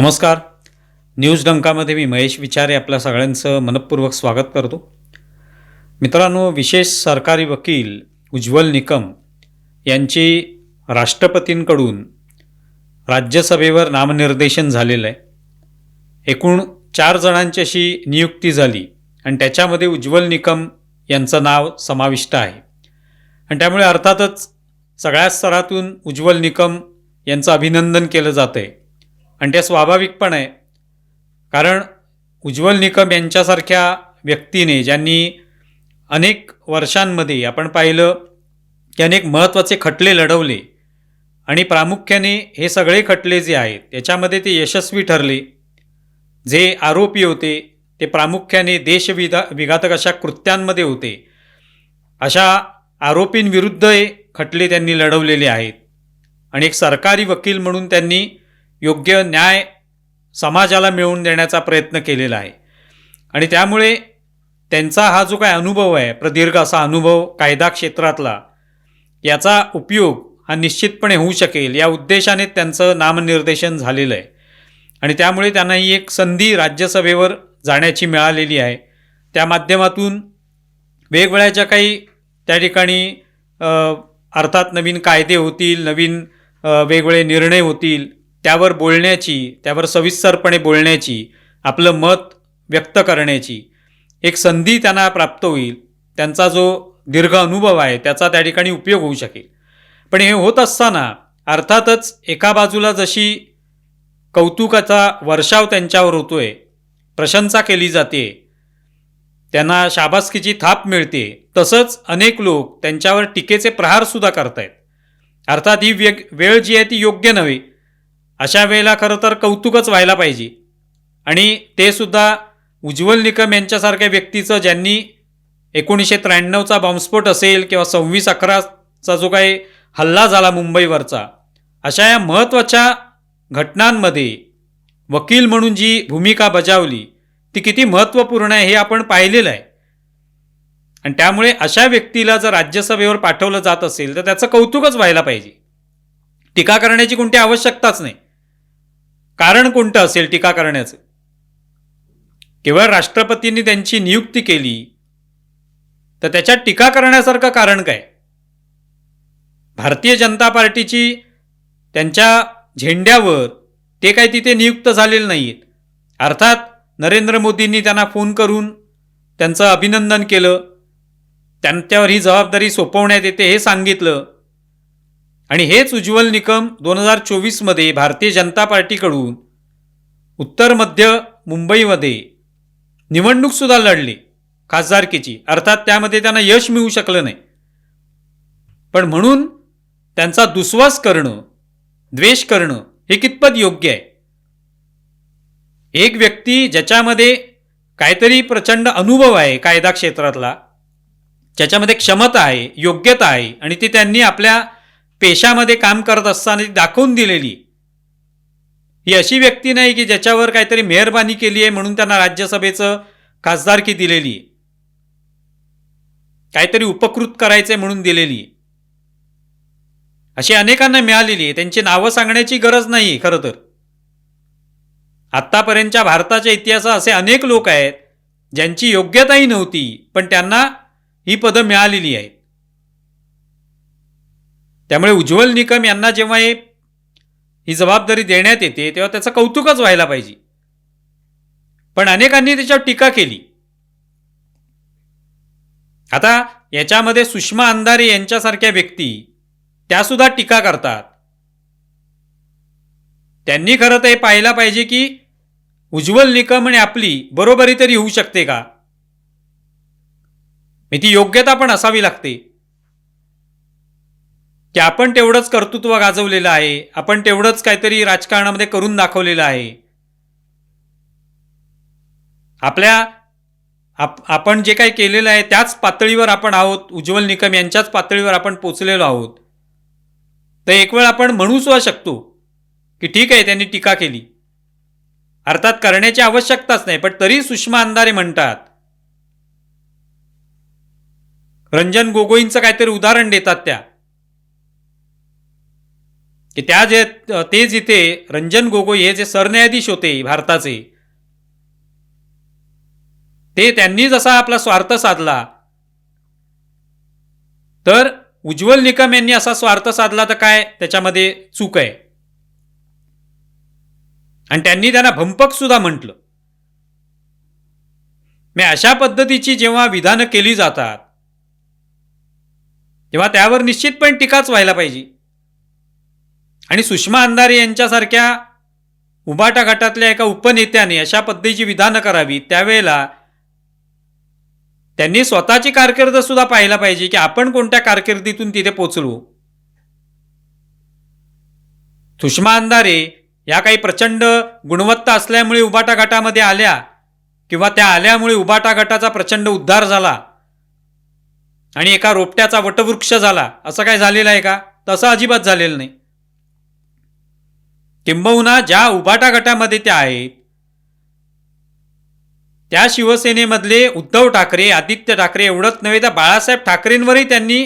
नमस्कार. न्यूज डंकामध्ये मी महेश विचारे आपल्या सगळ्यांचं मनपूर्वक स्वागत करतो. मित्रांनो विशेष सरकारी वकील उज्ज्वल निकम यांची राष्ट्रपतींकडून राज्यसभेवर नामनिर्देशन झालेलं आहे. एकूण चार जणांची अशी नियुक्ती झाली आणि त्याच्यामध्ये उज्ज्वल निकम यांचं नाव समाविष्ट आहे. आणि त्यामुळे अर्थातच सगळ्या स्तरातून उज्ज्वल निकम यांचं अभिनंदन केलं जातं आहे आणि ते स्वाभाविक पण आहे. कारण उज्ज्वल निकम यांच्यासारख्या व्यक्तीने ज्यांनी अनेक वर्षांमध्ये आपण पाहिलं की अनेक महत्त्वाचे खटले लढवले आणि प्रामुख्याने हे सगळे खटले जे आहेत त्याच्यामध्ये ते यशस्वी ठरले. जे आरोपी होते ते प्रामुख्याने देशविधा विघातक अशा कृत्यांमध्ये होते. अशा आरोपींविरुद्ध हे खटले त्यांनी लढवलेले आहेत. आणि एक सरकारी वकील म्हणून त्यांनी योग्य न्याय समाजाला मिळवून देण्याचा प्रयत्न केलेला आहे. आणि त्यामुळे त्यांचा हा जो काय अनुभव आहे प्रदीर्घ असा अनुभव कायदा क्षेत्रातला याचा उपयोग हा निश्चितपणे होऊ शकेल या उद्देशाने त्यांचं नामनिर्देशन झालेलं आहे. आणि त्यामुळे त्यांना ही एक संधी राज्यसभेवर जाण्याची मिळालेली आहे. त्या माध्यमातून वेगवेगळ्या ज्या काही त्या ठिकाणी अर्थात नवीन कायदे होतील नवीन वेगवेगळे निर्णय होतील त्यावर बोलण्याची त्यावर सविस्तरपणे बोलण्याची आपलं मत व्यक्त करण्याची एक संधी त्यांना प्राप्त होईल. त्यांचा जो दीर्घ अनुभव आहे त्याचा त्या ठिकाणी उपयोग होऊ शकेल. पण हे होत असताना अर्थातच एका बाजूला जशी कौतुकाचा वर्षाव त्यांच्यावर होतोय प्रशंसा केली जाते त्यांना शाबासकीची थाप मिळते तसंच अनेक लोक त्यांच्यावर टीकेचे प्रहारसुद्धा करतायत. अर्थात ही वेग वेळ जी आहे ती योग्य नव्हे. अशा वेळेला खरं तर कौतुकच व्हायला पाहिजे. आणि ते सुद्धा उज्ज्वल निकम यांच्यासारख्या व्यक्तीचं ज्यांनी एकोणीसशे त्र्याण्णवचा बॉम्बस्फोट असेल किंवा सव्वीस अकराचा जो काही हल्ला झाला मुंबईवरचा अशा या महत्त्वाच्या घटनांमध्ये वकील म्हणून जी भूमिका बजावली ती किती महत्त्वपूर्ण आहे हे आपण पाहिलेलं आहे. आणि त्यामुळे अशा व्यक्तीला जर राज्यसभेवर पाठवलं जात असेल तर त्याचं कौतुकच व्हायला पाहिजे. टीका करण्याची कोणती आवश्यकताच नाही. कारण कोणतं असेल टीका करण्याचं? केवळ राष्ट्रपतींनी त्यांची नियुक्ती केली तर त्याच्यात टीका करण्यासारखं कारण काय? भारतीय जनता पार्टीची त्यांच्या झेंड्यावर ते काय तिथे नियुक्त झालेले नाहीत. अर्थात नरेंद्र मोदींनी त्यांना फोन करून त्यांचं अभिनंदन केलं त्यांच्यावर ही जबाबदारी सोपवण्यात येते हे सांगितलं आणि हेच उज्ज्वल निकम दोन हजार चोवीसमध्ये भारतीय जनता पार्टीकडून उत्तर मध्य मुंबईमध्ये निवडणूकसुद्धा लढली खासदारकीची. अर्थात त्यामध्ये त्यांना यश मिळू शकलं नाही. पण म्हणून त्यांचा दुस्वास करणं द्वेष करणं हे कितपत योग्य आहे? एक व्यक्ती ज्याच्यामध्ये काहीतरी प्रचंड अनुभव आहे कायदा क्षेत्रातला ज्याच्यामध्ये क्षमता आहे योग्यता आहे आणि ती त्यांनी आपल्या पेशामध्ये काम करत असताना ती दाखवून दिलेली. ही अशी व्यक्ती नाही की ज्याच्यावर काहीतरी मेहरबानी केली आहे म्हणून त्यांना राज्यसभेचं खासदारकी दिलेली. आहे काहीतरी उपकृत करायचंय म्हणून दिलेली. आहे अशी अनेकांना मिळालेली आहे. त्यांची नावं सांगण्याची गरज नाही खरं तर. आत्तापर्यंतच्या भारताच्या इतिहासात असे अनेक लोक आहेत ज्यांची योग्यताही नव्हती पण त्यांना ही पदं मिळालेली आहेत. त्यामुळे उज्ज्वल निकम यांना जेव्हा हे ही जबाबदारी देण्यात येते तेव्हा त्याचं कौतुकच व्हायला पाहिजे. पण अनेकांनी त्याच्यावर टीका केली. आता याच्यामध्ये सुषमा अंधारे यांच्यासारख्या व्यक्ती त्यासुद्धा टीका करतात. त्यांनी खरं तर हे पाहायला पाहिजे की उज्ज्वल निकम आणि आपली बरोबरी तरी होऊ शकते का? मी ती योग्यता पण असावी लागते. की आपण तेवढंच कर्तृत्व गाजवलेलं आहे आपण तेवढंच काहीतरी राजकारणामध्ये करून दाखवलेलं आहे. आपल्या आप आपण जे काही केलेलं आहे त्याच पातळीवर आपण आहोत उज्ज्वल निकम यांच्याच पातळीवर आपण पोचलेलो आहोत. तर एक वेळ आपण म्हणू सुद्धा शकतो की ठीक आहे त्यांनी टीका केली. अर्थात करण्याची आवश्यकताच नाही पण तरी सुषमा अंधारे म्हणतात रंजन गोगोईंचं काहीतरी उदाहरण देतात त्या. की त्या जे ते जिथे रंजन गोगोई हे जे सरन्यायाधीश होते भारताचे ते त्यांनी जसा आपला स्वार्थ साधला. तर उज्ज्वल निकम यांनी असा स्वार्थ साधला तर काय? त्याच्यामध्ये चूक आहे. आणि त्यांनी त्यांना भंपक सुद्धा म्हटलं. मी अशा पद्धतीची जेव्हा विधानं केली जातात तेव्हा त्यावर निश्चितपणे टीकाच व्हायला पाहिजे. आणि सुषमा अंधारे यांच्यासारख्या उबाटा गटातल्या एका उपनेत्याने अशा पद्धतीची विधानं करावी त्यावेळेला त्यांनी स्वतःची कारकीर्द सुद्धा पाहायला पाहिजे की आपण कोणत्या कारकिर्दीतून तिथे पोचलो. सुषमा अंधारे या काही प्रचंड गुणवत्ता असल्यामुळे उबाटा गटामध्ये आल्या किंवा त्या आल्यामुळे उबाटा गटाचा प्रचंड उद्धार झाला आणि एका रोपट्याचा वटवृक्ष झाला. असं काय झालेलं आहे का? तसं अजिबात झालेलं नाही. किंबहुना ज्या उबाटा गटामध्ये त्या आहेत त्या शिवसेनेमधले उद्धव ठाकरे आदित्य ठाकरे एवढंच नव्हे तर बाळासाहेब ठाकरेंवरही त्यांनी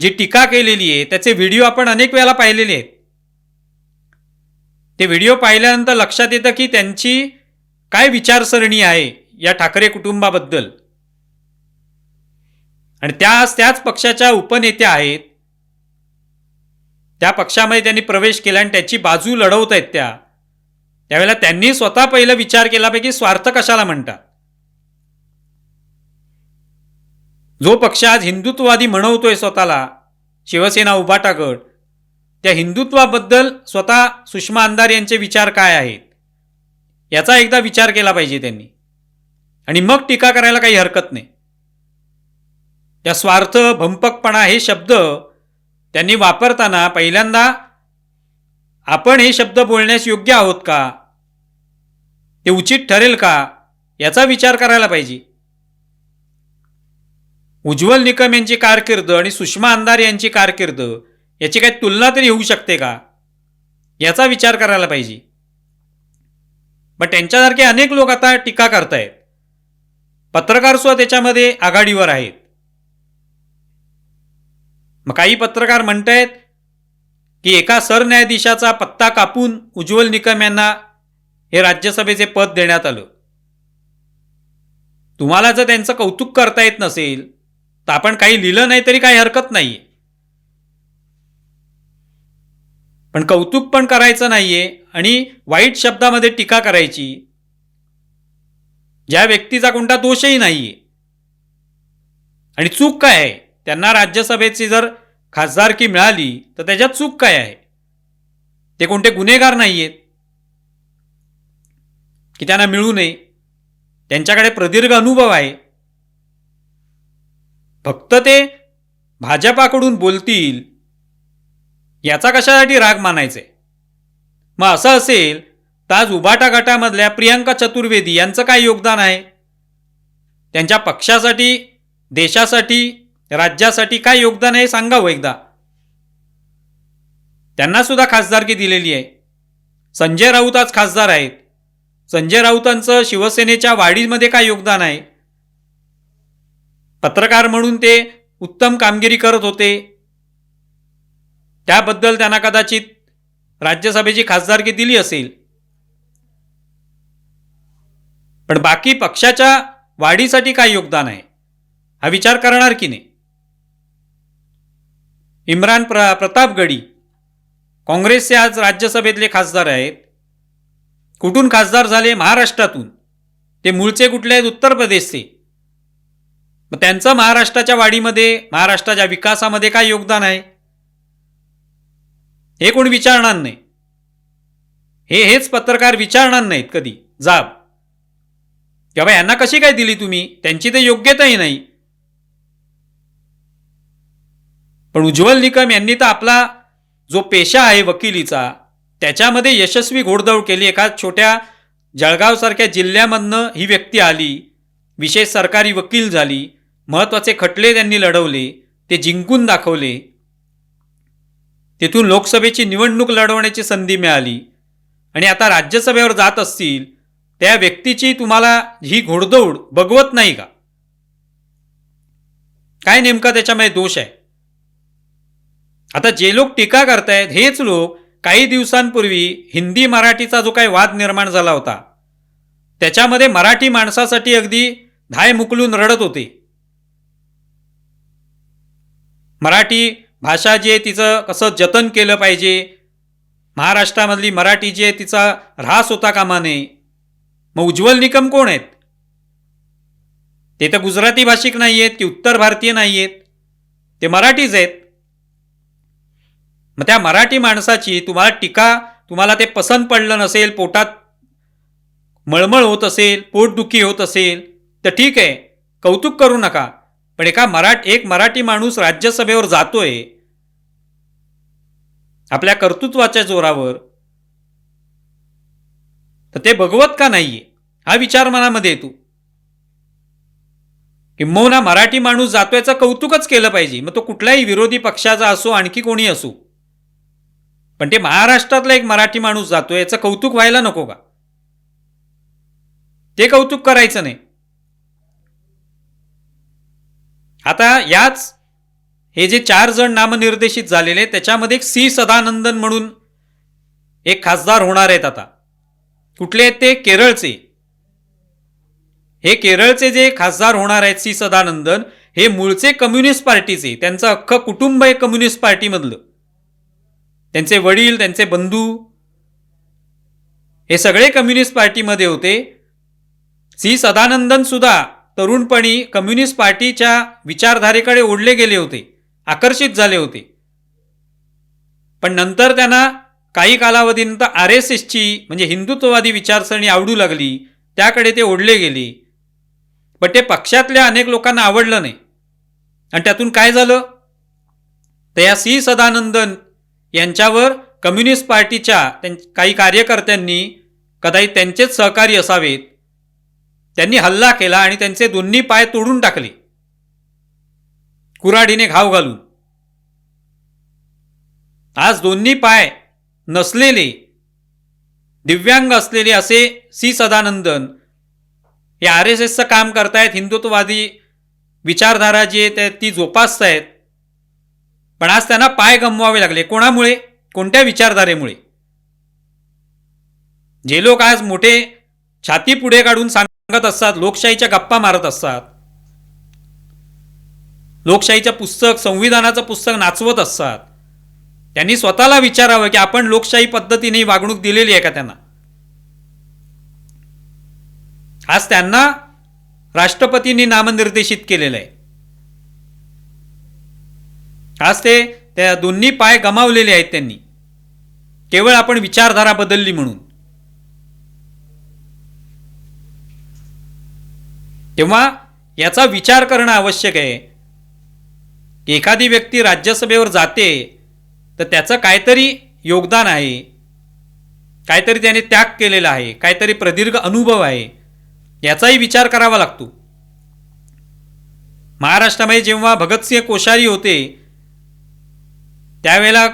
जी टीका केलेली आहे त्याचे व्हिडिओ आपण अनेक वेळेला पाहिलेले आहेत. ते व्हिडिओ पाहिल्यानंतर लक्षात येतं की त्यांची काय विचारसरणी आहे या ठाकरे कुटुंबाबद्दल. आणि त्या त्याच पक्षाच्या उपनेत्या आहेत त्या पक्षामध्ये त्यांनी प्रवेश केला आणि त्याची बाजू लढवत आहेत त्या. त्यावेळेला त्यांनी स्वतः पहिला विचार केलापैकी स्वार्थ कशाला म्हणतात? जो पक्ष आज हिंदुत्ववादी म्हणवतोय स्वतःला शिवसेना उभाटा गट त्या हिंदुत्वाबद्दल स्वतः सुषमा अंधार यांचे विचार काय आहेत? याचा एकदा विचार केला पाहिजे त्यांनी. आणि मग टीका करायला काही हरकत नाही. त्या स्वार्थ भंपकपणा हे शब्द त्यांनी वापरताना पहिल्यांदा आपण हे शब्द बोलण्यास योग्य आहोत का? ते उचित ठरेल का? याचा विचार करायला पाहिजे. उज्ज्वल निकम यांची कारकीर्द आणि सुषमा अंधार यांची कारकीर्द याची काही तुलना तरी होऊ शकते का? याचा विचार करायला पाहिजे. पण त्यांच्यासारखे अनेक लोक आता टीका करतायत. पत्रकार सुद्धा त्याच्यामध्ये आघाडीवर आहेत. मग काही पत्रकार म्हणतायत की एका सरन्यायाधीशाचा पत्ता कापून उज्ज्वल निकम यांना हे राज्यसभेचे पद देण्यात आलं. तुम्हाला जर त्यांचं कौतुक करता येत नसेल तर आपण काही लिहिलं नाही तरी काही हरकत नाही पण कौतुक पण करायचं नाहीये आणि वाईट शब्दामध्ये टीका करायची ज्या व्यक्तीचा कोणता दोषही नाहीये. आणि चूक काय आहे? त्यांना राज्यसभेची जर खासदारकी मिळाली तर त्याच्यात चूक काय आहे? ते कोणते गुन्हेगार नाही आहेत की त्यांना मिळू नये त्यांच्याकडे प्रदीर्घ अनुभव आहे. फक्त ते भाजपाकडून बोलतील याचा कशासाठी राग मानायचे? मग असं असेल तर आज उबाटा गटामधल्या प्रियांका चतुर्वेदी यांचं काय योगदान आहे? त्यांच्या पक्षासाठी देशासाठी राज्यासाठी काय योगदान आहे सांगावं एकदा. त्यांना सुद्धा खासदारकी दिलेली आहे. संजय राऊत आज खासदार आहेत. संजय राऊतांचं शिवसेनेच्या वाढीमध्ये काय योगदान आहे? पत्रकार म्हणून ते उत्तम कामगिरी करत होते. त्याबद्दल त्यांना कदाचित राज्यसभेची खासदारकी दिली असेल. पण बाकी पक्षाच्या वाढीसाठी काय योगदान आहे? हा विचार करणार की नाही? इम्रान प्र प्रतापगडी काँग्रेसचे आज राज्यसभेतले खासदार आहेत. कुठून खासदार झाले? महाराष्ट्रातून. ते मूळचे कुठले आहेत? उत्तर प्रदेशचे. मग त्यांचं महाराष्ट्राच्या वाढीमध्ये महाराष्ट्राच्या विकासामध्ये काय योगदान आहे? हे कोण विचारणार नाही. हे हेच पत्रकार विचारणार नाहीत कधी. जाब. किंवा यांना कशी काय दिली तुम्ही? त्यांची तर योग्यताही नाही. पण उज्ज्वल निकम यांनी तर आपला जो पेशा आहे वकिलीचा त्याच्यामध्ये यशस्वी घोडदौड केली. एका छोट्या जळगावसारख्या जिल्ह्यामधनं ही व्यक्ती आली. विशेष सरकारी वकील झाली. महत्त्वाचे खटले त्यांनी लढवले. ते जिंकून दाखवले. तेथून लोकसभेची निवडणूक लढवण्याची संधी मिळाली. आणि आता राज्यसभेवर जात असतील त्या व्यक्तीची तुम्हाला ही घोडदौड बघवत नाही का? काय नेमका त्याच्यामध्ये दोष आहे? आता जे लोक टीका करतायत हेच लोक काही दिवसांपूर्वी हिंदी मराठीचा जो काही वाद निर्माण झाला होता त्याच्यामध्ये मराठी माणसासाठी अगदी धाय मुकलून रडत होते. मराठी भाषा जी आहे तिचं कसं जतन केलं पाहिजे महाराष्ट्रामधली मराठी जी आहे तिचा ऱ्हास होता कामा नये मग उज्ज्वल निकम कोण आहेत? ते तर गुजराती भाषिक नाही आहेत की उत्तर भारतीय नाही आहेत ते मराठीच आहेत. मग त्या मराठी माणसाची तुम्हाला टीका तुम्हाला ते पसंत पडलं नसेल पोटात मळमळ होत असेल पोटदुखी होत असेल तर ठीक आहे कौतुक करू नका. पण एका मराठ एक मराठी माणूस राज्यसभेवर जातोय आपल्या कर्तृत्वाच्या जोरावर तर ते भगवत का नाहीये? हा विचार मनामध्ये येतो. किंबहुना मराठी माणूस जातोयचं कौतुकच केलं पाहिजे. मग तो कुठल्याही विरोधी पक्षाचा असो आणखी कोणी असो पण ते महाराष्ट्रातला एक मराठी माणूस जातो याचं कौतुक व्हायला नको का? ते कौतुक करायचं नाही. आता याच हे जे चार जण नामनिर्देशित झालेले त्याच्यामध्ये एक सी सदानंदन म्हणून एक खासदार होणार आहेत आता. कुठले आहेत ते? केरळचे. हे केरळचे जे खासदार होणार आहेत सी सदानंदन हे मूळचे कम्युनिस्ट पार्टीचे. त्यांचं अख्खं कुटुंब आहे कम्युनिस्ट पार्टीमधलं. त्यांचे वडील त्यांचे बंधू हे सगळे कम्युनिस्ट पार्टीमध्ये होते. सी. सदानंदन सुद्धा तरुणपणी कम्युनिस्ट पार्टीच्या विचारधारेकडे ओढले गेले होते आकर्षित झाले होते. पण नंतर त्यांना काही कालावधीनंतर आर एस एसची म्हणजे हिंदुत्ववादी विचारसरणी आवडू लागली त्याकडे ते ओढले गेले. पण ते पक्षातल्या अनेक लोकांना आवडलं नाही. आणि त्यातून काय झालं? तर या सी. सदानंदन यांच्यावर कम्युनिस्ट पार्टीच्या त्यां काही कार्यकर्त्यांनी कदाचित त्यांचेच सहकारी असावेत. त्यांनी हल्ला केला आणि त्यांचे दोन्ही पाय तोडून टाकले. कुऱ्हाडीने घाव घालून. आज दोन्ही पाय नसलेले दिव्यांग असलेले असे सी. सदानंदन हे आर एस एसचं काम करतायत हिंदुत्ववादी विचारधारा जी आहे त्या- ती जोपासतायत. पण आज त्यांना पाय गमवावे लागले. कोणामुळे? कोणत्या विचारधारेमुळे? जे लोक आज मोठे छाती पुढे काढून सांगत असतात लोकशाहीच्या गप्पा मारत असतात लोकशाहीचं पुस्तक संविधानाचं पुस्तक नाचवत असतात त्यांनी स्वतःला विचारावं की आपण लोकशाही पद्धतीने वागणूक दिलेली आहे का त्यांना? आज त्यांना राष्ट्रपतींनी नामनिर्देशित केलेलं आहे. आज ते त्या दोन्ही पाय गमावलेले आहेत त्यांनी. केवळ आपण विचारधारा बदलली म्हणून. तेव्हा याचा विचार करणं आवश्यक आहे. की एखादी व्यक्ती राज्यसभेवर जाते तर त्याचं काहीतरी योगदान आहे. काहीतरी त्याने त्याग केलेला आहे. काहीतरी प्रदीर्घ अनुभव आहे. याचाही विचार करावा लागतो. महाराष्ट्रामध्ये जेव्हा भगतसिंह कोश्यारी होते त्यावेळेला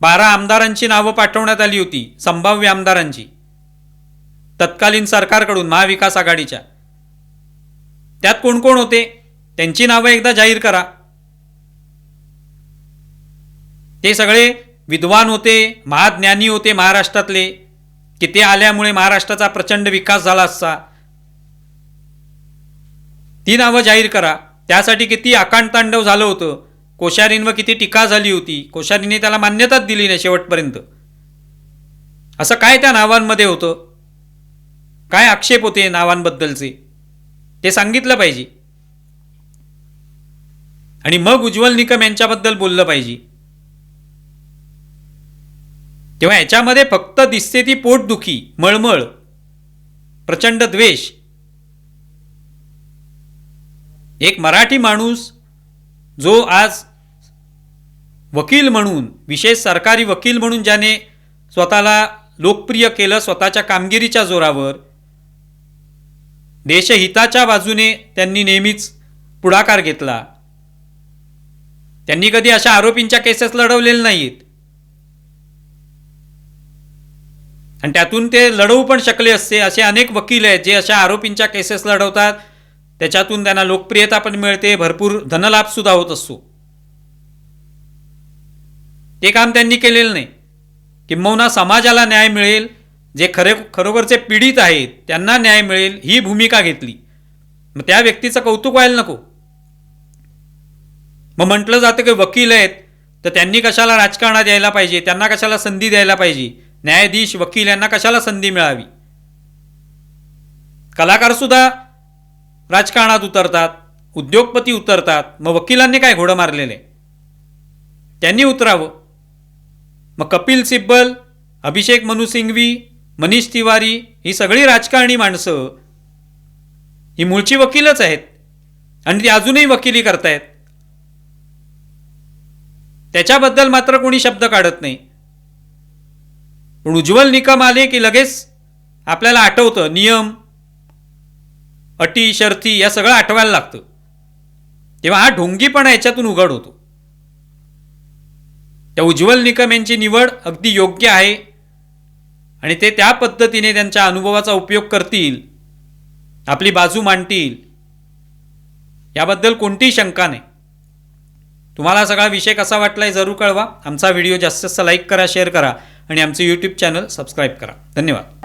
बारा आमदारांची नावं पाठवण्यात आली होती संभाव्य आमदारांची. तत्कालीन सरकारकडून महाविकास आघाडीच्या. त्यात कोण कोण होते त्यांची नावं एकदा जाहीर करा. ते सगळे विद्वान होते महाज्ञानी होते महाराष्ट्रातले. की ते आल्यामुळे महाराष्ट्राचा प्रचंड विकास झाला असता. ती नावं जाहीर करा. त्यासाठी किती आकांडतांडव झालं होतं. कोश्यारींवर किती टीका झाली होती कोश्यारीने त्याला मान्यताच दिली नाही शेवटपर्यंत. असं काय त्या नावांमध्ये होतं? काय आक्षेप होते नावांबद्दलचे? ते सांगितलं पाहिजे. आणि मग उज्ज्वल निकम यांच्याबद्दल बोललं पाहिजे. तेव्हा याच्यामध्ये फक्त दिसते ती पोटदुखी मळमळ प्रचंड द्वेष. एक मराठी माणूस जो आज वकील म्हणून विशेष सरकारी वकील म्हणून ज्याने स्वतःला लोकप्रिय केलं स्वतःच्या कामगिरीच्या जोरावर देशहिताच्या बाजूने त्यांनी नेहमीच पुढाकार घेतला. त्यांनी कधी अशा आरोपींच्या केसेस लढवलेल्या नाहीत. आणि त्यातून ते लढवू पण शकले असते असे अनेक वकील आहेत जे अशा आरोपींच्या केसेस लढवतात. त्याच्यातून त्यांना लोकप्रियता पण मिळते भरपूर धनलाभसुद्धा होत असतो. ते काम त्यांनी केलेलं नाही. किंबहुना समाजाला न्याय मिळेल जे खरे खरोखरचे पीडित आहेत त्यांना न्याय मिळेल ही भूमिका घेतली. मग त्या व्यक्तीचं कौतुक व्हायला नको. मग म्हटलं जातं की वकील आहेत तर त्यांनी कशाला राजकारणात यायला पाहिजे त्यांना कशाला संधी द्यायला पाहिजे? न्यायाधीश वकील यांना कशाला संधी मिळावी? कलाकारसुद्धा राजकारणात उतरतात उद्योगपती उतरतात मग वकिलांनी काय घोडं मारलेलं? आहे त्यांनी उतरावं. मग कपिल सिब्बल अभिषेक मनु सिंघवी मनीष तिवारी ही सगळी राजकारणी माणसं ही मूळची वकीलच आहेत. आणि ती अजूनही वकिली करतायत. त्याच्याबद्दल मात्र कोणी शब्द काढत नाही. पण उज्ज्वल निकम आले की लगेच आपल्याला आठवतं नियम अटी शर्ती या सगळं आठवायला लागतं. तेव्हा हा ढोंगीपणा याच्यातून उघड होतो. त्या उज्ज्वल निकम यांची निवड अगदी योग्य आहे. आणि ते त्या पद्धतीने त्यांच्या अनुभवाचा उपयोग करतील. आपली बाजू मांडतील. याबद्दल कोणतीही शंका नाही. तुम्हाला सगळा विषय कसा वाटला आहे जरूर कळवा. आमचा व्हिडिओ जास्तीत जास्त लाईक करा शेअर करा आणि आमचं यूट्यूब चॅनल सबस्क्राईब करा. धन्यवाद.